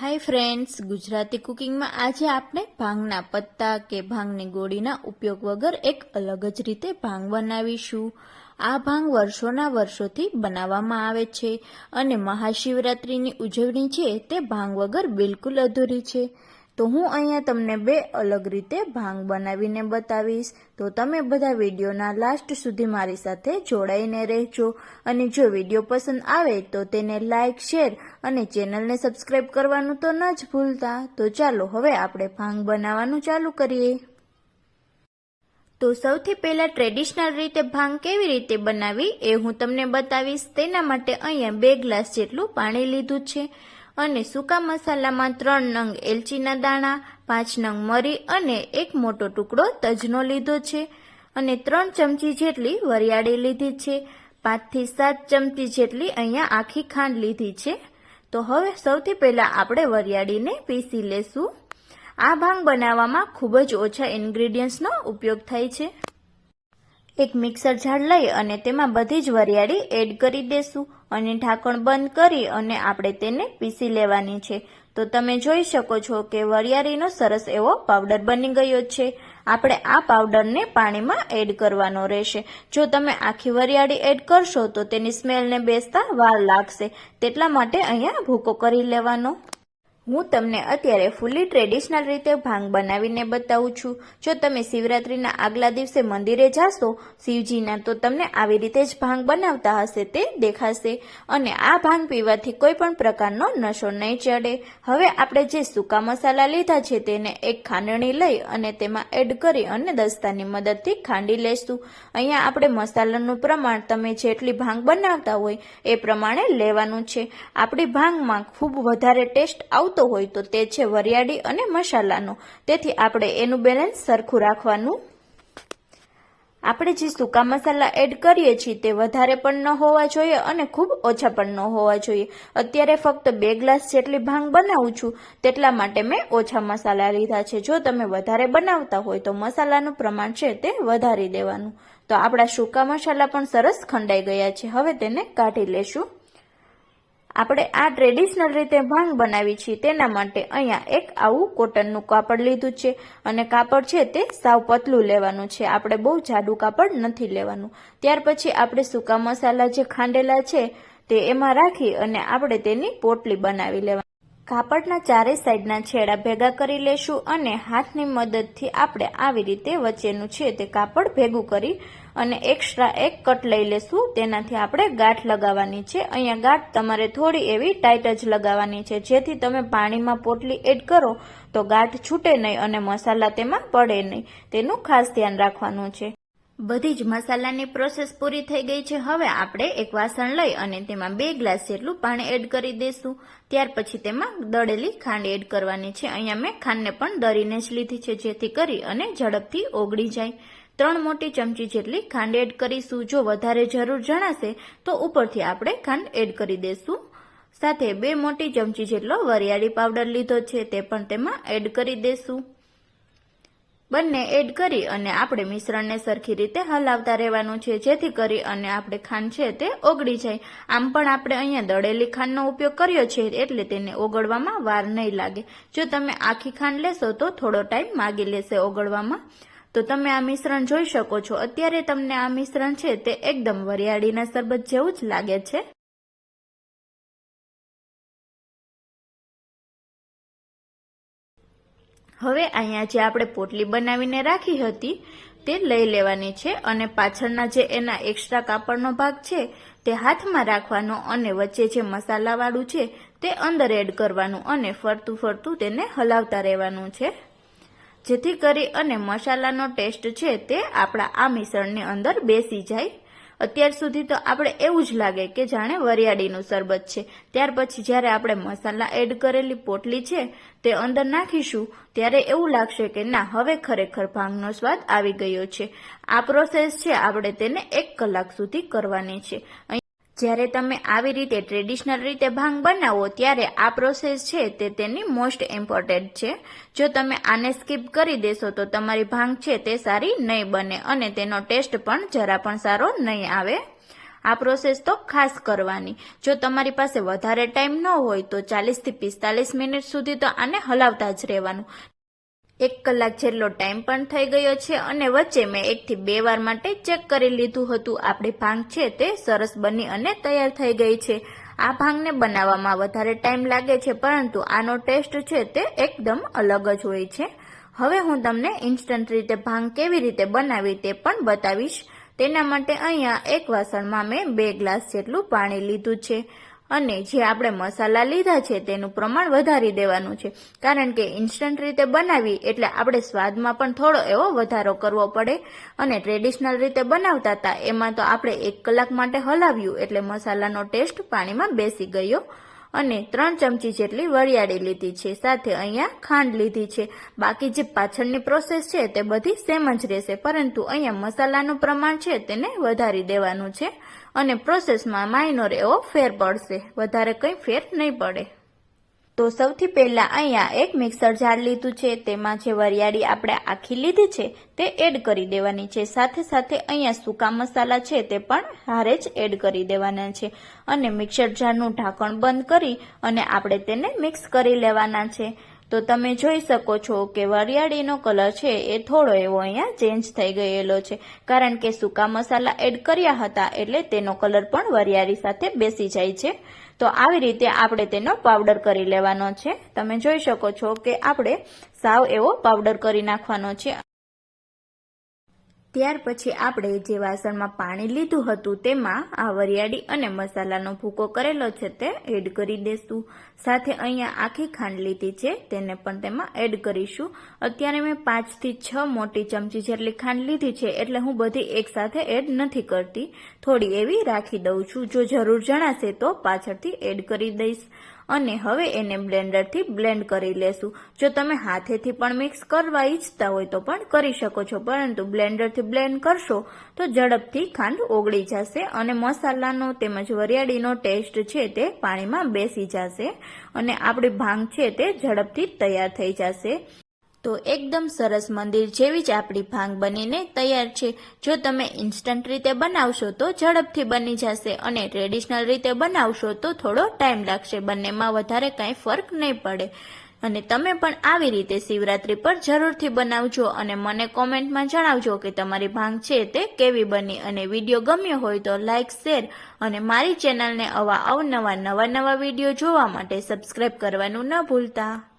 Hi friends, Gujarati કુકિંગમાં આજે આપણે ભાંગના પત્તા કે ભાંગની ગોળીના ઉપયોગ વગર એક અલગ જ રીતે ભાંગ બનાવીશું. આ ભાંગ વર્ષોના વર્ષોથી બનાવવામાં આવે છે અને મહાશિવરાત્રિની ઉજવણી છે તે ભાંગ વગર બિલકુલ અધૂરી છે. તો હું અહીંયા તમને બે અલગ રીતે ભાંગ બનાવીને બતાવીશ. તો તમે બધા વિડીયોના લાસ્ટ સુધી મારી સાથે જોડાઈને રહેજો. અને જો વીડિયો પસંદ આવે તો તેને લાઇક શેર અને ચેનલને સબસ્ક્રાઈબ કરવાનું તો ન જ ભૂલતા. તો ચાલો હવે આપણે ભાંગ બનાવવાનું ચાલુ કરીએ. તો સૌથી પહેલા ટ્રેડિશનલ રીતે ભાંગ કેવી રીતે બનાવી એ હું તમને બતાવીશ. તેના માટે અહીંયા બે ગ્લાસ જેટલું પાણી લીધું છે. અને સૂકા મસાલામાં ત્રણ નંગ એલચીના દાણા, પાંચ નંગ મરી અને એક મોટો ટુકડો તજનો લીધો છે. અને ત્રણ ચમચી જેટલી વરિયાળી લીધી છે. પાંચથી સાત ચમચી જેટલી અહીંયા આખી ખાંડ લીધી છે. તો હવે સૌથી પહેલાં આપણે વરિયાળીને પીસી લેશું. આ ભાંગ બનાવવામાં ખૂબ જ ઓછા ઇન્ગ્રીડિયન્ટ્સનો ઉપયોગ થાય છે. એક મિક્સર જાર લઈ અને તેમાં બધી જ વરિયાળી એડ કરી દેશું. અને ઢાંકણ બંધ કરી અને આપણે તેને પીસી લેવાની છે. તો તમે જોઈ શકો છો કે વરિયાળીનો સરસ એવો પાવડર બની ગયો છે. આપણે આ પાવડરને પાણીમાં એડ કરવાનો રહેશે. જો તમે આખી વરિયાળી એડ કરશો તો તેની સ્મેલને બેસતા વાર લાગશે. તેટલા માટે અહીંયા ભૂકો કરી લેવાનો. હું તમને અત્યારે ફૂલી ટ્રેડિશનલ રીતે ભાંગ બનાવીને બતાવું છું. જો તમે શિવરાત્રિના આગલા દિવસે મંદિરે જાશો, શિવજીના તો તમને આવી રીતે જ ભાંગ બનાવતા હશે તે દેખાશે અને આ ભાંગ પીવાથી કોઈ પણ પ્રકારનો નશો નહીં ચડે. હવે આપણે જે સૂકા મસાલા લીધા છે તેને એક ખાંડણી લઈ અને તેમાં એડ કરી અને દસ્તાની મદદથી ખાંડી લેશું. અહીંયા આપણે મસાલાનું પ્રમાણ તમે જેટલી ભાંગ બનાવતા હોય એ પ્રમાણે લેવાનું છે. આપણી ભાંગમાં ખૂબ વધારે ટેસ્ટ આવતો આવતો હોય તો તે છે વરિયાળી અને મસાલાનો. તેથી આપણે એનું બેલેન્સ સરખું રાખવાનું. આપણે જે સૂકા મસાલા એડ કરીએ છીએ તે વધારે પણ ન હોવા જોઈએ અને ખૂબ ઓછા પણ ન હોવા જોઈએ. અત્યારે ફક્ત બે ગ્લાસ જેટલી ભાંગ બનાવું છું, તેટલા માટે મેં ઓછા મસાલા લીધા છે. જો તમે વધારે બનાવતા હોય તો મસાલાનું પ્રમાણ છે તે વધારી દેવાનું. તો આપણા સૂકા મસાલા પણ સરસ ખંડાઈ ગયા છે. હવે તેને કાઢી લેશું. આપણે આ ટ્રેડિશનલ રીતે ભાંગ બનાવી છીએ તેના માટે અહીંયા એક આવું કોટનનું કાપડ લીધું છે અને કાપડ છે તે સાવ પતલું લેવાનું છે. આપણે બહુ જાડું કાપડ નથી લેવાનું. ત્યાર પછી આપણે સૂકા મસાલા જે ખાંડેલા છે તે એમાં રાખી અને આપણે તેની પોટલી બનાવી લેવાની. કાપડના ચારે સાઈડના છેડા ભેગા કરી લેશું અને હાથની મદદથી આપણે આવી રીતે વચ્ચેનું છે તે કાપડ ભેગું કરી અને એક્સ્ટ્રા એક કટ લઈ લેશું. તેનાથી આપણે ગાંઠ લગાવવાની છે. અહીંયા ગાંઠ તમારે થોડી એવી ટાઈટ જ લગાવવાની છે. જેથી તમે પાણીમાં પોટલી એડ કરો તો ગાંઠ છૂટે નહીં અને મસાલા તેમાં પડે નહીં. તેનું ખાસ ધ્યાન રાખવાનું છે. બધી જ મસાલાની પ્રોસેસ પૂરી થઈ ગઈ છે. હવે આપણે એક વાસણ લઈ અને તેમાં બે ગ્લાસ જેટલું પાણી એડ કરી દઈશું ત્યાર પછી તેમાં દળેલી ખાંડ એડ કરવાની છે. અહીંયા મેં ખાંડને પણ દરીને જ લીધી છે, જેથી કરી અને ઝડપથી ઓગળી જાય. ત્રણ મોટી ચમચી જેટલી ખાંડ એડ કરીશું. જો વધારે જરૂર જણાશે તો ઉપરથી આપણે ખાંડ એડ કરી દઈશું સાથે બે મોટી ચમચી જેટલો વરિયાળી પાવડર લીધો છે, તે પણ તેમાં એડ કરી દઈશું બંને એડ કરી અને આપણે મિશ્રણને સરખી રીતે હલાવતા રહેવાનું છે, જેથી કરી અને આપણે ખાંડ છે તે ઓગળી જાય. આમ પણ આપણે અહીંયા દળેલી ખાંડનો ઉપયોગ કર્યો છે, એટલે તેને ઓગળવામાં વાર નહીં લાગે. જો તમે આખી ખાંડ લેશો તો થોડો ટાઈમ માગી લેશે ઓગળવામાં. તો તમે આ મિશ્રણ જોઈ શકો છો. અત્યારે તમને આ મિશ્રણ છે તે એકદમ વરિયાળીના શરબત જેવું જ લાગે છે. હવે અહીંયા જે આપણે પોટલી બનાવીને રાખી હતી તે લઈ લેવાની છે અને પાછળના જે એના એક્સ્ટ્રા કાપડનો ભાગ છે તે હાથમાં રાખવાનો અને વચ્ચે જે મસાલાવાળું છે તે અંદર એડ કરવાનું અને ફરતું ફરતું તેને હલાવતા રહેવાનું છે. જેથી કરી અને મસાલાનો ટેસ્ટ છે તે આપણા આ મિશ્રણની અંદર બેસી જાય. અત્યાર સુધી તો આપણે એવું જ લાગે કે જાણે વરિયાળીનું શરબત છે. ત્યાર પછી જ્યારે આપણે મસાલા એડ કરેલી પોટલી છે તે અંદર નાખીશું, ત્યારે એવું લાગશે કે ના, હવે ખરેખર ભાંગનો સ્વાદ આવી ગયો છે. આ પ્રોસેસ છે, આપણે તેને એક કલાક સુધી કરવાની છે. જ્યારે તમે આવી રીતે ટ્રેડિશનલ રીતે ભાંગ બનાવો, ત્યારે આ પ્રોસેસ છે તે તેની મોસ્ટ ઇમ્પોર્ટન્ટ છે. જો તમે આને સ્કીપ કરી દેશો, તો તમારી ભાંગ છે તે સારી નહીં બને અને તેનો ટેસ્ટ પણ જરા પણ સારો નહીં આવે. આ પ્રોસેસ તો ખાસ કરવાની. જો તમારી પાસે વધારે ટાઈમ ન હોય, તો ચાલીસથી પિસ્તાલીસ મિનિટ સુધી તો આને હલાવતા જ રહેવાનું. એક કલાક જેટલો ટાઈમ પણ થઈ ગયો છે અને વચ્ચે મેં એકથી બે વાર માટે ચેક કરી લીધું હતું. આપણી ભાંગ છે તે સરસ બની અને તૈયાર થઈ ગઈ છે. આ ભાંગને બનાવવામાં વધારે ટાઈમ લાગે છે, પરંતુ આનો ટેસ્ટ છે તે એકદમ અલગ જ હોય છે. હવે હું તમને ઇન્સ્ટન્ટ રીતે ભાંગ કેવી રીતે બનાવી તે પણ બતાવીશ. તેના માટે અહીંયા એક વાસણમાં મેં બે ગ્લાસ જેટલું પાણી લીધું છે. અને જે આપણે મસાલા લીધા છે તેનું પ્રમાણ વધારી દેવાનું છે. કારણ કે ઇન્સ્ટન્ટ રીતે બનાવી એટલે આપણે સ્વાદમાં પણ થોડો એવો વધારો કરવો પડે. અને ટ્રેડિશનલ રીતે બનાવતા હતા એમાં તો આપણે એક કલાક માટે હલાવ્યું એટલે મસાલાનો ટેસ્ટ પાણીમાં બેસી ગયો. અને ત્રણ ચમચી જેટલી વરિયાળી લીધી છે. સાથે અહીંયા ખાંડ લીધી છે. બાકી જે પાછળની પ્રોસેસ છે તે બધી સેમ જ રહેશે. પરંતુ અહીંયા મસાલાનું પ્રમાણ છે તેને વધારી દેવાનું છે અને પ્રોસેસમાં માઇનોર એવો ફેર પડશે. વધારે કંઈ ફેર નહીં પડે. તો સૌથી પહેલા અહીંયા એક મિક્સર જાર લીધું છે. તેમાં જે વરિયાળી આપણે આખી લીધી છે તે એડ કરી દેવાની છે. સાથે સાથે અહીંયા સૂકા મસાલા છે તે પણ હારે જ એડ કરી દેવાના છે. અને મિક્સર જારનું ઢાંકણ બંધ કરી અને આપણે તેને મિક્સ કરી લેવાના છે. તો તમે જોઈ શકો છો કે વરિયાળીનો કલર છે એ થોડો એવો અહીંયા ચેન્જ થઈ ગયેલો છે. કારણ કે સૂકા મસાલા એડ કર્યા હતા એટલે તેનો કલર પણ વરિયાળી સાથે બેસી જાય છે. તો આવી રીતે આપણે તેનો પાવડર કરી લેવાનો છે. તમે જોઈ શકો છો કે આપણે સાવ એવો પાવડર કરી નાખવાનો છે. ત્યાર પછી આપણે જે વાસણમાં પાણી લીધું હતું તેમાં આ વરિયાળી અને મસાલાનો ભૂકો કરેલો છે તે એડ કરી દેશું. સાથે અહીંયા આખી ખાંડ લીધી છે, તેને પણ તેમાં એડ કરીશું. અત્યારે મેં પાંચથી છ મોટી ચમચી જેટલી ખાંડ લીધી છે, એટલે હું બધી એકસાથે એડ નથી કરતી. થોડી એવી રાખી દઉં છું. જો જરૂર જણાશે તો પાછળથી એડ કરી દઈશ. અને હવે એને બ્લેન્ડરથી બ્લેન્ડ કરી લેશું. જો તમે હાથેથી પણ મિક્સ કરવા ઈચ્છતા હોય તો પણ કરી શકો છો. પરંતુ બ્લેન્ડરથી બ્લેન્ડ કરશો તો ઝડપથી ખાંડ ઓગળી જશે અને મસાલાનો તેમજ વરિયાળીનો ટેસ્ટ છે તે પાણીમાં બેસી જશે અને આપણી ભાંગ છે તે ઝડપથી તૈયાર થઈ જશે. તો એકદમ સરસ મંદિર જેવી જ આપણી ભાંગ બનીને તૈયાર છે. જો તમે ઇન્સ્ટન્ટ રીતે બનાવશો તો ઝડપથી બની જશે અને ટ્રેડિશનલ રીતે બનાવશો તો થોડો ટાઈમ લાગશે. બંનેમાં વધારે કાંઈ ફરક નહીં પડે. અને તમે પણ આવી રીતે શિવરાત્રી પર જરૂરથી બનાવજો અને મને કોમેન્ટમાં જણાવજો કે તમારી ભાંગ છે તે કેવી બની અને વીડિયો ગમ્યો હોય તો લાઇક શેર અને મારી ચેનલને આવા અવનવા નવા નવા વીડિયો જોવા માટે સબસ્ક્રાઈબ કરવાનું ન ભૂલતા.